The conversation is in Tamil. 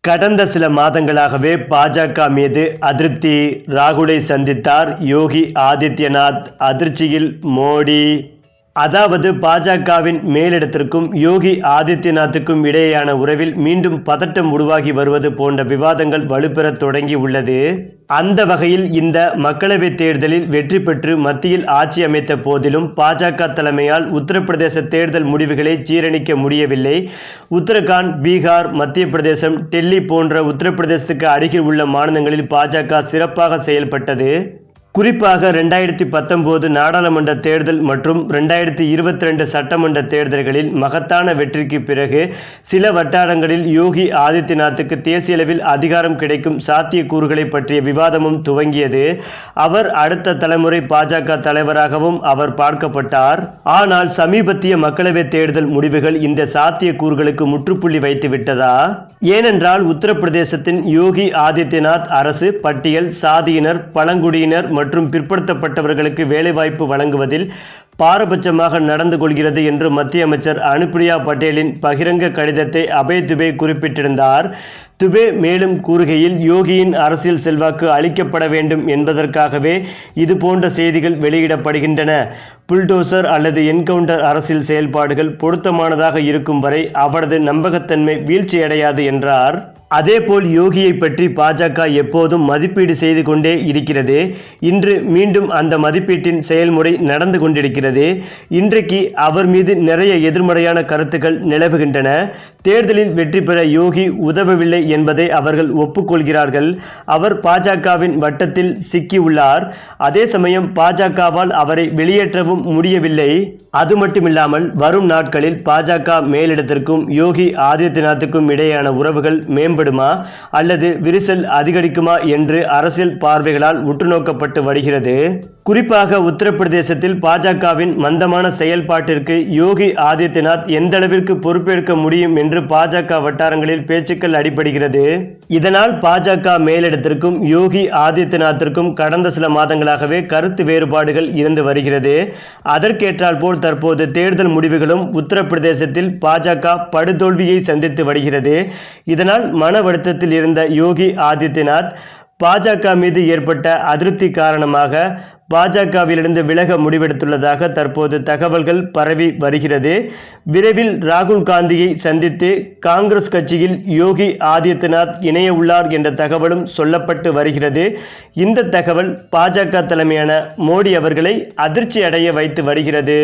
கடந்த சில மாதங்களாகவே பாஜக மீது அதிருப்தி ராகுலை சந்தித்தார் யோகி ஆதித்யநாத். அதிர்ச்சியில் மோடி அதாவது பாஜகவின் மேலிடத்திற்கும் யோகி ஆதித்யநாத்துக்கும் இடையேயான உறவில் மீண்டும் பதட்டம் உருவாகி வருவது போன்ற விவாதங்கள் வலுப்பெறத் தொடங்கி உள்ளது. அந்த வகையில் இந்த மக்களவைத் தேர்தலில் வெற்றி பெற்று மத்தியில் ஆட்சி அமைத்த போதிலும் பாஜக தலைமையால் உத்தரப்பிரதேச தேர்தல் முடிவுகளை சீரணிக்க முடியவில்லை. உத்தரகாண்ட் பீகார் மத்திய பிரதேசம் டெல்லி போன்ற உத்தரப்பிரதேசத்துக்கு அருகில் உள்ள மாநிலங்களில் பாஜக சிறப்பாக செயல்பட்டது. குறிப்பாக ரெண்டாயிரத்தி பத்தொம்போது நாடாளுமன்ற தேர்தல் மற்றும் ரெண்டாயிரத்தி இருபத்தி ரெண்டு சட்டமன்ற தேர்தல்களில் மகத்தான வெற்றிக்கு பிறகு சில வட்டாரங்களில் யோகி ஆதித்யநாத்துக்கு தேசிய அளவில் அதிகாரம் கிடைக்கும் சாத்தியக்கூறுகளை பற்றிய விவாதமும் துவங்கியது. அவர் அடுத்த தலைமுறை பாஜக தலைவராகவும் அவர் பார்க்கப்பட்டார். ஆனால் சமீபத்திய மக்களவைத் தேர்தல் முடிவுகள் இந்த சாத்தியக்கூறுகளுக்கு முற்றுப்புள்ளி வைத்து விட்டதா ஏனென்றால் உத்தரப்பிரதேசத்தின் யோகி ஆதித்யநாத் அரசு பட்டியல் சாதியினர் பழங்குடியினர் மற்றும் பிற்படுத்தப்பட்டவர்களுக்கு வேலைவாய்ப்பு வழங்குவதில் பாரபட்சமாக நடந்து கொள்கிறது என்று மத்திய அமைச்சர் அனுப்பிரியா பட்டேலின் பகிரங்க கடிதத்தை அபய் துபே குறிப்பிட்டிருந்தார். துபே மேலும் கூறுகையில் யோகியின் அரசியல் செல்வாக்கு அளிக்கப்பட வேண்டும் என்பதற்காகவே இது போன்ற செய்திகள் வெளியிடப்படுகின்றன. புல்டோசர் அல்லது என்கவுண்டர் அரசியல் செயல்பாடுகள் பொருத்தமானதாக இருக்கும் வரை அவரது நம்பகத்தன்மை வீழ்ச்சியடையாது என்றார். அதேபோல் யோகியை பற்றி பாஜக எப்போதும் மதிப்பீடு செய்து கொண்டே இருக்கிறது. இன்று மீண்டும் அந்த மதிப்பீட்டின் செயல்முறை நடந்து கொண்டிருக்கிறது. இன்றைக்கு அவர் மீது நிறைய எதிர்மறையான கருத்துக்கள் நிலவுகின்றன. தேர்தலில் வெற்றி பெற யோகி உதவவில்லை என்பதை அவர்கள் ஒப்புக்கொள்கிறார்கள். அவர் பாஜகவின் வட்டத்தில் சிக்கியுள்ளார். அதே சமயம் பாஜகவால் அவரை வெளியேற்றவும் முடியவில்லை. அது மட்டுமில்லாமல் வரும் நாட்களில் பாஜக மேலிடத்திற்கும் யோகி ஆதித்யநாத்துக்கும் இடையேயான உறவுகள் மேம்படுமா அல்லது விரிசல் அதிகரிக்குமா என்று அரசியல் பார்வைகளால் உற்றுநோக்கப்பட்டு வருகிறது. குறிப்பாக உத்தரப்பிரதேசத்தில் பாஜகவின் மந்தமான செயல்பாட்டிற்கு யோகி ஆதித்யநாத் எந்த அளவிற்கு பொறுப்பேற்க முடியும் என்று பாஜக வட்டாரங்களில் பேச்சுக்கள் அடிபடுகிறது? இதனால் பாஜக மேலிடத்திற்கும் யோகி ஆதித்யநாத்திற்கும் கடந்த சில மாதங்களாகவே கருத்து வேறுபாடுகள் இருந்து வருகிறது. அதற்கேற்றால் போல் தற்போது தேர்தல் முடிவுகளும் உத்தரப்பிரதேசத்தில் பாஜக படுதோல்வியை சந்தித்து வருகிறது. இதனால் மன வருத்தத்தில் இருந்த யோகி ஆதித்யநாத் பாஜக மீது ஏற்பட்ட அதிருப்தி காரணமாக பாஜகவிலிருந்து விலக முடிவெடுத்துள்ளதாக தற்போது தகவல்கள் பரவி வருகிறது. விரைவில் ராகுல் காந்தியை சந்தித்து காங்கிரஸ் கட்சியில் யோகி ஆதித்யநாத் இணைய உள்ளார் என்ற தகவலும் சொல்லப்பட்டு வருகிறது. இந்த தகவல் பாஜக தலைமையான மோடி அவர்களை அதிர்ச்சி அடைய வைத்து வருகிறது.